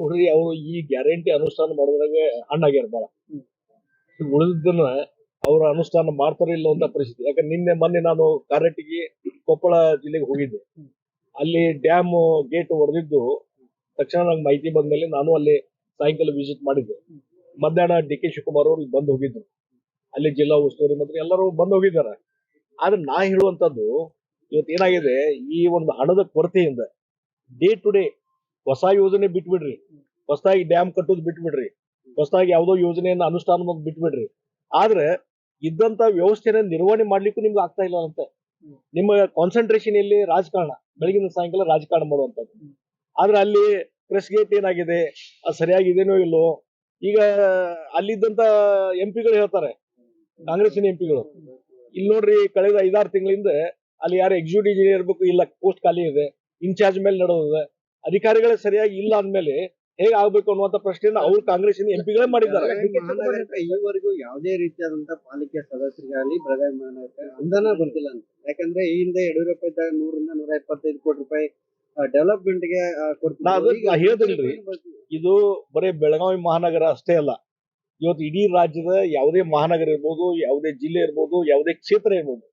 ನೋಡ್ರಿ ಅವರು ಈ ಗ್ಯಾರಂಟಿ ಅನುಷ್ಠಾನ ಮಾಡೋದ್ರಾಗ ಹಣ್ಣಾಗ್ಯಾರ ಬಾಳ. ಉಳಿದನ್ನ ಅವ್ರ ಅನುಷ್ಠಾನ ಮಾಡ್ತಾರ ಇಲ್ಲ ಅಂತ ಪರಿಸ್ಥಿತಿ. ಯಾಕಂದ್ರೆ ನಿನ್ನೆ ಮೊನ್ನೆ ನಾನು ಕಾರಟಗಿ ಕೊಪ್ಪಳ ಜಿಲ್ಲೆಗೆ ಹೋಗಿದ್ದೆ. ಅಲ್ಲಿ ಡ್ಯಾಮ್ ಗೇಟ್ ಹೊಡೆದಿದ್ದು ತಕ್ಷಣ ನಂಗೆ ಮಾಹಿತಿ ಬಂದ್ಮೇಲೆ ನಾನು ಅಲ್ಲಿ ಸಾಯಂಕಾಲ ವಿಸಿಟ್ ಮಾಡಿದ್ದೆ. ಮಧ್ಯಾಹ್ನ ಡಿ ಕೆ ಶಿವಕುಮಾರ್ ಅವರು ಬಂದು ಹೋಗಿದ್ರು. ಅಲ್ಲಿ ಜಿಲ್ಲಾ ಉಸ್ತುವಾರಿ ಮಂತ್ರಿ ಎಲ್ಲರೂ ಬಂದು ಹೋಗಿದ್ದಾರೆ. ಆದ್ರೆ ನಾ ಹೇಳುವಂತದ್ದು ಇವತ್ತು ಏನಾಗಿದೆ ಈ ಒಂದು ಹಣದ ಕೊರತೆಯಿಂದ ಡೇ ಟು ಡೇ ಹೊಸ ಯೋಜನೆ ಬಿಟ್ಬಿಡ್ರಿ. ಹೊಸದಾಗಿ ಡ್ಯಾಮ್ ಕಟ್ಟೋದು ಬಿಟ್ಬಿಡ್ರಿ. ಹೊಸದಾಗಿ ಯಾವುದೋ ಯೋಜನೆಯನ್ನ ಅನುಷ್ಠಾನ ಬಿಟ್ಬಿಡ್ರಿ. ಆದ್ರೆ ಇದ್ದಂತ ವ್ಯವಸ್ಥೆನ ನಿರ್ವಹಣೆ ಮಾಡ್ಲಿಕ್ಕೂ ನಿಮ್ಗೆ ಆಗ್ತಾ ಇಲ್ಲ ಅಂತ. ನಿಮ್ಮ ಕಾನ್ಸಂಟ್ರೇಷನ್ ಎಲ್ಲಿ ರಾಜಕಾರಣ, ಬೆಳಗಿನ ಸಾಯಂಕಾಲ ರಾಜಕಾರಣ ಮಾಡುವಂತದ್ದು ಆದ್ರೆ ಅಲ್ಲಿ ಪ್ರೆಸ್ ಗೇಟ್ ಏನಾಗಿದೆ? ಅದು ಸರಿಯಾಗಿದೇನೋ ಇಲ್ಲೋ? ಈಗ ಅಲ್ಲಿದ್ದಂತ ಎಂ ಪಿಗಳು ಹೇಳ್ತಾರೆ. ಕಾಂಗ್ರೆಸ್ಸಿನ ಎಂ ಪಿಗಳು ಇಲ್ಲಿ ನೋಡ್ರಿ ಕಳೆದ ಐದಾರು ತಿಂಗಳಿಂದ ಅಲ್ಲಿ ಯಾರು ಎಕ್ಸಿಕ್ಯೂಟಿವ್ ಇಂಜಿನಿಯರ್ ಇರ್ಬೇಕು, ಇಲ್ಲ ಪೋಸ್ಟ್ ಖಾಲಿ ಇದೆ. ಇನ್ಚಾರ್ಜ್ ಮೇಲೆ ನಡೆದಿದೆ. ಅಧಿಕಾರಿಗಳೇ ಸರಿಯಾಗಿ ಇಲ್ಲ ಅಂದ್ಮೇಲೆ ಹೇಗೆ ಆಗ್ಬೇಕು ಅನ್ನುವಂತ ಪ್ರಶ್ನೆಯನ್ನ ಅವ್ರು ಕಾಂಗ್ರೆಸ್ ಎಂಪಿಗಳೇ ಮಾಡಿದ್ದಾರೆ. ಈವರೆಗೂ ಯಾವುದೇ ರೀತಿಯಾದಂತಹ ಪಾಲಿಕೆ ಸದಸ್ಯರಿಗಾಗಲಿ ಬೆಳಗಾವಿ ಮಹಾನಗರ ಅನುದಾನ ಬರ್ತಿಲ್ಲ ಅಂತ. ಯಾಕಂದ್ರೆ ಈ ಹಿಂದೆ ಯಡಿಯೂರಪ್ಪ ಇದ್ದಾಗ ನೂರಿಂದ ನೂರ ಎಪ್ಪತ್ತೈದು ಕೋಟಿ ರೂಪಾಯಿ ಡೆವಲಪ್ಮೆಂಟ್ಗೆ ಹೇಳ್ತೀನಿ. ಇದು ಬರೀ ಬೆಳಗಾವಿ ಮಹಾನಗರ ಅಷ್ಟೇ ಅಲ್ಲ. ಇವತ್ತು ಇಡೀ ರಾಜ್ಯದ ಯಾವುದೇ ಮಹಾನಗರ ಇರ್ಬೋದು ಯಾವುದೇ ಜಿಲ್ಲೆ ಇರ್ಬೋದು ಯಾವುದೇ ಕ್ಷೇತ್ರ ಇರ್ಬೋದು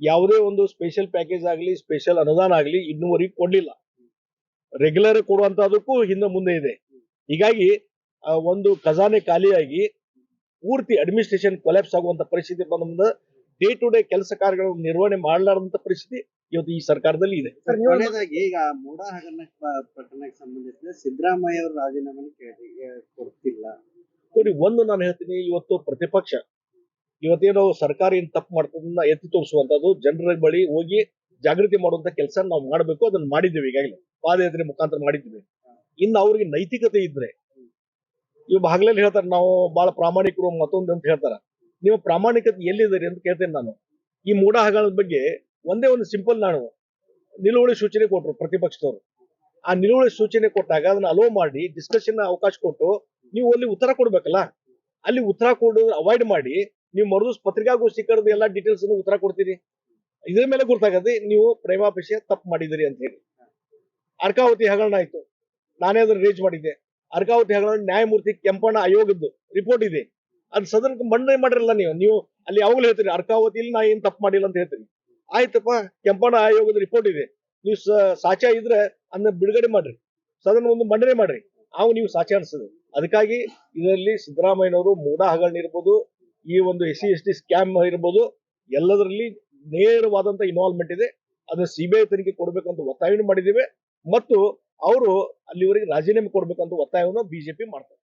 ಯಾವುದೇ ಒಂದು ಸ್ಪೆಷಲ್ ಪ್ಯಾಕೇಜ್ ಆಗಲಿ ಸ್ಪೆಷಲ್ ಅನುದಾನ ಆಗಲಿ ಇನ್ನೂವರೆಗೆ ಕೊಡ್ಲಿಲ್ಲ. ರೆಗ್ಯುಲರ್ ಕೊಡುವಂತದಕ್ಕೂ ಹಿಂದೆ ಮುಂದೆ ಇದೆ. ಹೀಗಾಗಿ ಆ, ಒಂದು ಖಜಾನೆ ಖಾಲಿಯಾಗಿ ಪೂರ್ತಿ ಅಡ್ಮಿನಿಸ್ಟ್ರೇಷನ್ ಕೊಲ್ಯಾಪ್ಸ್ ಆಗುವಂತ ಪರಿಸ್ಥಿತಿ ಬಂದ ಡೇ ಟು ಡೇ ಕೆಲಸ ಕಾರ್ಯಗಳನ್ನು ನಿರ್ವಹಣೆ ಮಾಡಲಾರದಂತ ಪರಿಸ್ಥಿತಿ ಇವತ್ತು ಈ ಸರ್ಕಾರದಲ್ಲಿ ಇದೆ. ಈಗ ಮೂಡ ಹಗರಣ ಪ್ರಕರಣಕ್ಕೆ ಸಂಬಂಧಿಸಿದ ಸಿದ್ದರಾಮಯ್ಯ ಅವರು ರಾಜೀನಾಮೆ ಕೊಡ್ತಿಲ್ಲ. ನೋಡಿ ಒಂದು ನಾನು ಹೇಳ್ತೀನಿ ಇವತ್ತು ಪ್ರತಿಪಕ್ಷ ಇವತ್ತೇನೋ ಸರ್ಕಾರ ಏನ್ ತಪ್ಪು ಮಾಡ್ತದನ್ನ ಎತ್ತಿ ತೋರಿಸುವಂತದ್ದು ಜನರ ಬಳಿ ಹೋಗಿ ಜಾಗೃತಿ ಮಾಡುವಂತ ಕೆಲಸ ನಾವು ಮಾಡಬೇಕು, ಅದನ್ನ ಮಾಡಿದ್ದೀವಿ ಈಗಾಗಲೇ. ಪಾದಯಾತ್ರೆ ಮುಖಾಂತರ ಮಾಡಿದ್ದೀವಿ. ಇನ್ನು ಅವ್ರಿಗೆ ನೈತಿಕತೆ ಇದ್ರೆ ಇವ್ ಹಗಲಲ್ಲಿ ಹೇಳ್ತಾರೆ, ನಾವು ಬಹಳ ಪ್ರಾಮಾಣಿಕರು ಮತ್ತೊಂದು ಅಂತ ಹೇಳ್ತಾರ. ನೀವು ಪ್ರಾಮಾಣಿಕತೆ ಎಲ್ಲಿದ್ದೀರಿ ಅಂತ ಕೇಳ್ತೇನೆ ನಾನು. ಈ ಮೂಢ ಹಗರಣದ ಬಗ್ಗೆ ಒಂದೇ ಒಂದು ಸಿಂಪಲ್ ನಾನು ನಿಲುವಳಿ ಸೂಚನೆ ಕೊಟ್ರು ಪ್ರತಿಪಕ್ಷದವರು. ಆ ನಿಲುವಳಿ ಸೂಚನೆ ಕೊಟ್ಟಾಗ ಅದನ್ನ ಅಲೋ ಮಾಡಿ ಡಿಸ್ಕಷನ್ ಅವಕಾಶ ಕೊಟ್ಟು ನೀವು ಅಲ್ಲಿ ಉತ್ತರ ಕೊಡ್ಬೇಕಲ್ಲ? ಅಲ್ಲಿ ಉತ್ತರ ಕೊಡೋದು ಅವಾಯ್ಡ್ ಮಾಡಿ, ನೀವು ಮರುದಿವ್ಸ ಪತ್ರಿಕಾಗೋಷ್ಠಿ ಕರೆದು ಎಲ್ಲಾ ಡೀಟೇಲ್ಸ್ ಉತ್ತರ ಕೊಡ್ತೀರಿ? ಇದ್ರ ಮೇಲೆ ಗುರ್ತಾಗತ್ತೆ ನೀವು ಪ್ರೇಮಾಪೇಕ್ಷೆ ತಪ್ಪು ಮಾಡಿದಿರಿ ಅಂತ ಹೇಳಿ. ಅರ್ಕಾವತಿ ಹಗರಣ ಆಯ್ತು. ನಾನೇ ಅದನ್ನ ರೇಜ್ ಮಾಡಿದ್ದೆ. ಅರ್ಕಾವತಿ ಹಗರಣ ನ್ಯಾಯಮೂರ್ತಿ ಕೆಂಪಣ್ಣ ಆಯೋಗದ್ದು ರಿಪೋರ್ಟ್ ಇದೆ. ಅದು ಸದನಕ್ಕೆ ಮಂಡನೆ ಮಾಡಿರಲ್ಲ ನೀವು. ನೀವು ಅಲ್ಲಿ ಯಾವಾಗಲೂ ಹೇಳ್ತೀರಿ, ಅರ್ಕಾವತಿಲಿ ನಾ ಏನ್ ತಪ್ಪು ಮಾಡಿಲ್ಲ ಅಂತ ಹೇಳ್ತೀರಿ. ಆಯ್ತಪ್ಪ, ಕೆಂಪಣ್ಣ ಆಯೋಗದ ರಿಪೋರ್ಟ್ ಇದೆ. ನೀವು ಸಾಚ ಇದ್ರೆ ಅದನ್ನ ಬಿಡುಗಡೆ ಮಾಡ್ರಿ. ಸದನ ಒಂದು ಮಂಡನೆ ಮಾಡ್ರಿ. ಅವು ನೀವು ಸಾಚ ಅನಿಸಿದ್ರು ಅದಕ್ಕಾಗಿ ಇದರಲ್ಲಿ ಸಿದ್ದರಾಮಯ್ಯನವರು ಮೂಢ ಹಗರಣ ಇರ್ಬೋದು, ಈ ಒಂದು S C, S T scam ಇರ್ಬೋದು, ಎಲ್ಲದರಲ್ಲಿ ನೇರವಾದಂತ ಇನ್ವಾಲ್ವ್ಮೆಂಟ್ ಇದೆ. ಅದನ್ನ ಸಿಬಿಐ ತನಿಖೆ ಕೊಡ್ಬೇಕಂತ ಒತ್ತಾಯವನ್ನು ಮಾಡಿದ್ದೇವೆ. ಮತ್ತು ಅವರು ಅಲ್ಲಿವರೆಗೆ ರಾಜೀನಾಮೆ ಕೊಡ್ಬೇಕಂತ ಒತ್ತಾಯವನ್ನು ಬಿಜೆಪಿ ಮಾಡ್ತಾರೆ.